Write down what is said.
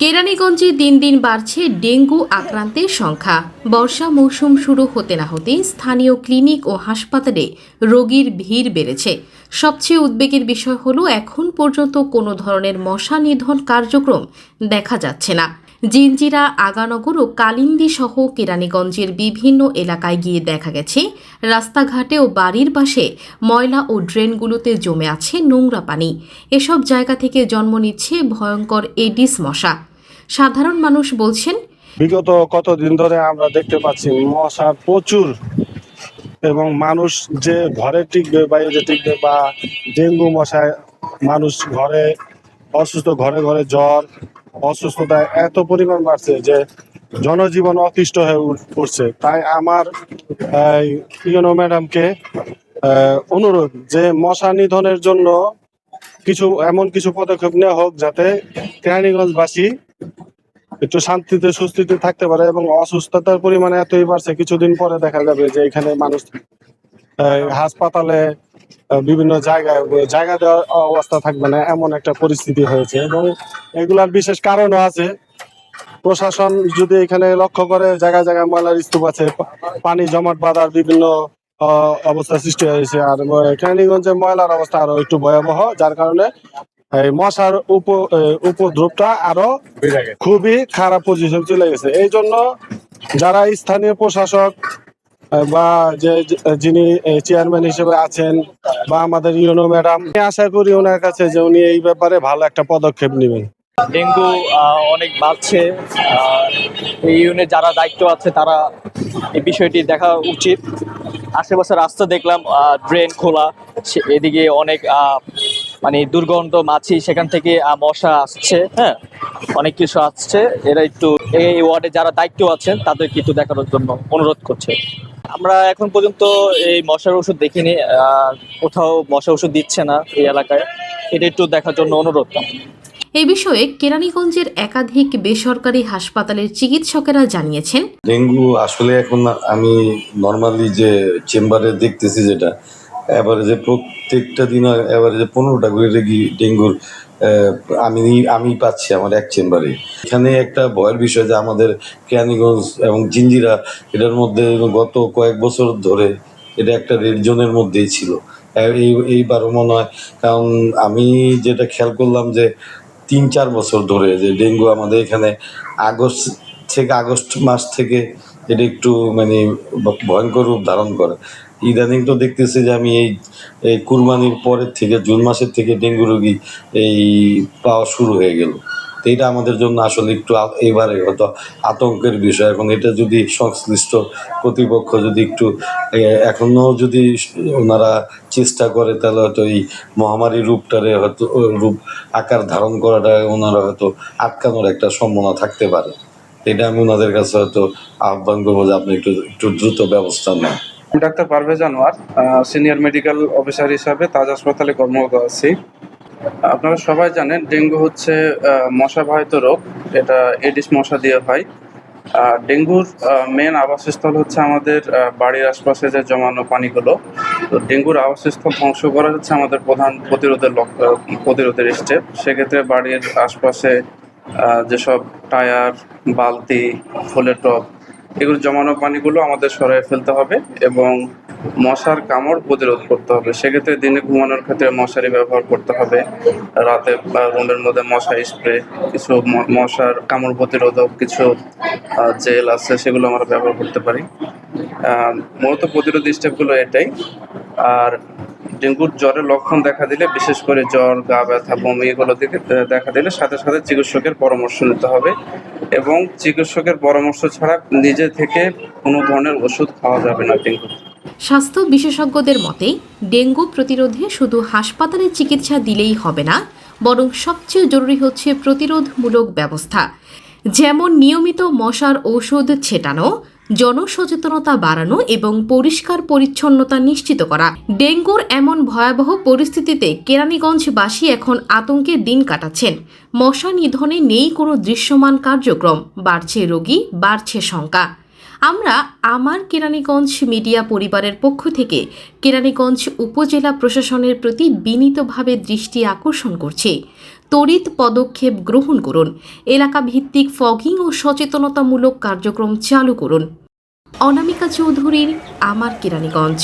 কেরানীগঞ্জে দিন দিন বাড়ছে ডেঙ্গু আক্রান্তের সংখ্যা। বর্ষা মৌসুম শুরু হতে না হতেই স্থানীয় ক্লিনিক ও হাসপাতালে রোগীর ভিড় বেড়েছে। সবচেয়ে উদ্বেগের বিষয় হলো, এখন পর্যন্ত কোনো ধরনের মশা নিধন কার্যক্রম দেখা যাচ্ছে না। জিঞ্জিরা আগানগর ও কালিন্দী সহ কেরানীগঞ্জের বিভিন্ন এলাকায় গিয়ে দেখা গেছে, রাস্তাঘাটে ও বাড়ির পাশে ময়লা ও ড্রেনগুলোতে জমে আছে নোংরা পানি। এসব জায়গা থেকে জন্ম নিচ্ছে ভয়ঙ্কর এডিস মশা। সাধারণ মানুষ বলছেন, বিগত কতদিন ধরে আমরা দেখতে পাচ্ছি মশা প্রচুর এবং মানুষ যে ঘরে টিকবে বা বাইরে টিকবে বা ডেঙ্গু মশায় মানুষ ঘরে, অসুস্থ ঘরে ঘরে জ্বর, অসুস্থতা এত পরিমাণ বাড়ছে যে জনজীবন অতিষ্ঠ হয়ে পড়ছে তাই আমার ইউনো ম্যাডামকে অনুরোধ যে মশা নিধনের জন্য কিছু, এমন কিছু পদক্ষেপ নেওয়া হোক যাতে কেরানীগঞ্জবাসী একটু শান্তিতে সুস্থিতে থাকতে পারে এবং অসুস্থতার পরিমাণ এতই বাড়ছে কিছুদিন পরে দেখা যাবে যে এখানে মানুষ হাসপাতালে বিভিন্ন জায়গায় জায়গা দেওয়ার অবস্থা থাকবে না এমন একটা পরিস্থিতি হয়েছে এবং এগুলার বিশেষ কারণও আছে। প্রশাসন যদি এখানে লক্ষ্য করে জায়গায় জায়গায় ময়লার স্তূপ আছে পানি জমাট বাঁধার বিভিন্ন অবস্থা সৃষ্টি হয়েছে। আর আহ, কেরানীগঞ্জে ময়লার অবস্থা আরও একটু ভয়াবহ যার কারণে মশার উপ উপদ্রবটা আরও খুবই খারাপ পজিশন চলে গেছে। এই জন্য যারা স্থানীয় প্রশাসক বা যে যিনি চেয়ারম্যান হিসেবে আছেন বা আমাদের ইউনো ম্যাডাম আমি আশা করি ওনার কাছে যে উনি এই ব্যাপারে ভালো একটা পদক্ষেপ নেবেন। ডেঙ্গু অনেক বাড়ছে। এই ইউনিট যারা দায়িত্ব আছে তারা এই বিষয়টি দেখা উচিত। আশেপাশে রাস্তা দেখলাম ড্রেন খোলা সে- এদিকে অনেক আহ, মানে দুর্গন্ধ মাছি সেখান থেকে আহ, মশা আসছে হ্যাঁ? অনেক কিছু আসছে। এরা একটু এই ওয়ার্ডে যারা দায়িত্ব আছেন তাদেরকে একটু দেখানোর জন্য অনুরোধ করছে। আমরা এখন পর্যন্ত এই মশার ওষুধ দেখিনি আহ, কোথাও মশা ওষুধ দিচ্ছে না এই এলাকায়। এটা একটু দেখার জন্য অনুরোধ। এ বিষয়ে কেরানীগঞ্জের একাধিক বেসরকারি হাসপাতালের চিকিৎসকেরা জানিয়েছেন। ডেঙ্গু আসলে এখন আমি নর্মালি যে চেম্বারে দেখতেছি যেটা এভারেজে প্রত্যেকটা দিন এভারেজে পনেরোটা করে রেগি ডেঙ্গুর আমি আমি পাচ্ছি আমার এক চেম্বারে। এখানে একটা ভয়ের বিষয় যে আমাদের কেরানীগঞ্জ এবং জিঞ্জিরা, এটার মধ্যে গত কয়েক বছর ধরে এটা একটা রেড জোনের মধ্যেই ছিল। এই, এইবারও মনে হয়, কারণ আমি যেটা খেয়াল করলাম যে তিন, চার বছর ধরে যে ডেঙ্গু আমাদের এখানে আগস্ট থেকে আগস্ট মাস থেকে এটা একটু মানে ভয়ঙ্কর রূপ ধারণ করে। ইদানিং তো দেখতেছি যে আমি এই এই কুরবানির পরের থেকে, জুন মাসের থেকে ডেঙ্গু রোগী এই পাওয়া শুরু হয়ে গেল। এটা আমাদের জন্য আসলে একটু এবারে হয়তো আতঙ্কের বিষয়। এখন এটা যদি সংশ্লিষ্ট কর্তৃপক্ষ যদি একটু এখনও যদি ওনারা চেষ্টা করে, তাহলে হয়তো এই মহামারী রূপটারে হয়তো রূপ আকার ধারণ করাটা ওনারা হয়তো আটকানোর একটা সম্ভাবনা থাকতে পারে। এটা আমি ওনাদের কাছে হয়তো আহ্বান করব যে আপনি একটু একটু দ্রুত ব্যবস্থা নেন। Doctor Parvez Anwar senior medical officer হিসাবে তাজ হাসপাতালে কর্মরত আছি। আপনারা সবাই জানেন ডেঙ্গু হচ্ছে মশাবাহিত রোগ, এটা এডিস মশা দিয়ে হয়। ডেঙ্গুর মেন আবাসস্থল হচ্ছে আমাদের বাড়ির আশপাশে যে জমানো পানিগুলো। তো ডেঙ্গুর আবাসস্থল ধ্বংস করা হচ্ছে আমাদের প্রধান প্রতিরোধের লক্ষ্য প্রতিরোধের স্টেপ সেক্ষেত্রে বাড়ির আশপাশে যেসব টায়ার, বালতি, ফুলের টব এগুলো জমানো পানিগুলো আমাদের সরাই ফেলতে হবে এবং মশার কামড় প্রতিরোধ করতে হবে। সেক্ষেত্রে দিনে ঘুমানোর ক্ষেত্রে মশারি ব্যবহার করতে হবে। রাতে বা রুমের মধ্যে মশা স্প্রে, কিছু মশার কামড় প্রতিরোধক কিছু জেল আছে সেগুলো আমরা ব্যবহার করতে পারি। মূলত প্রতিরোধ স্টেপগুলো এটাই। আর ডেঙ্গুর জ্বরের লক্ষণ দেখা দিলে, বিশেষ করে জ্বর, গা ব্যথা, বমি এগুলো দিকে দেখা দিলে সাথে সাথে চিকিৎসকের পরামর্শ নিতে হবে এবং চিকিৎসকের পরামর্শ ছাড়া নিজে থেকে কোনো ধরনের ওষুধ খাওয়া যাবে না ডেঙ্গু। স্বাস্থ্য বিশেষজ্ঞদের মতে, ডেঙ্গু প্রতিরোধে শুধু হাসপাতালে চিকিৎসা দিলেই হবে না, বরং সবচেয়ে জরুরি হচ্ছে প্রতিরোধমূলক ব্যবস্থা। যেমন নিয়মিত মশার ঔষধ ছেটানো জনসচেতনতা বাড়ানো এবং পরিষ্কার পরিচ্ছন্নতা নিশ্চিত করা। ডেঙ্গুর এমন ভয়াবহ পরিস্থিতিতে কেরানীগঞ্জবাসী এখন আতঙ্কে দিন কাটাচ্ছেন। মশা নিধনে নেই কোনো দৃশ্যমান কার্যক্রম, বাড়ছে রোগী, বাড়ছে শঙ্কা। আমরা আমার কেরানীগঞ্জ মিডিয়া পরিবারের পক্ষ থেকে কেরানীগঞ্জ উপজেলা প্রশাসনের প্রতি বিনীতভাবে দৃষ্টি আকর্ষণ করছি। তড়িৎ পদক্ষেপ গ্রহণ করুন। এলাকা ভিত্তিক ফগিং ও সচেতনতামূলক কার্যক্রম চালু করুন। অনামিকা চৌধুরীর, আমার কেরানীগঞ্জ।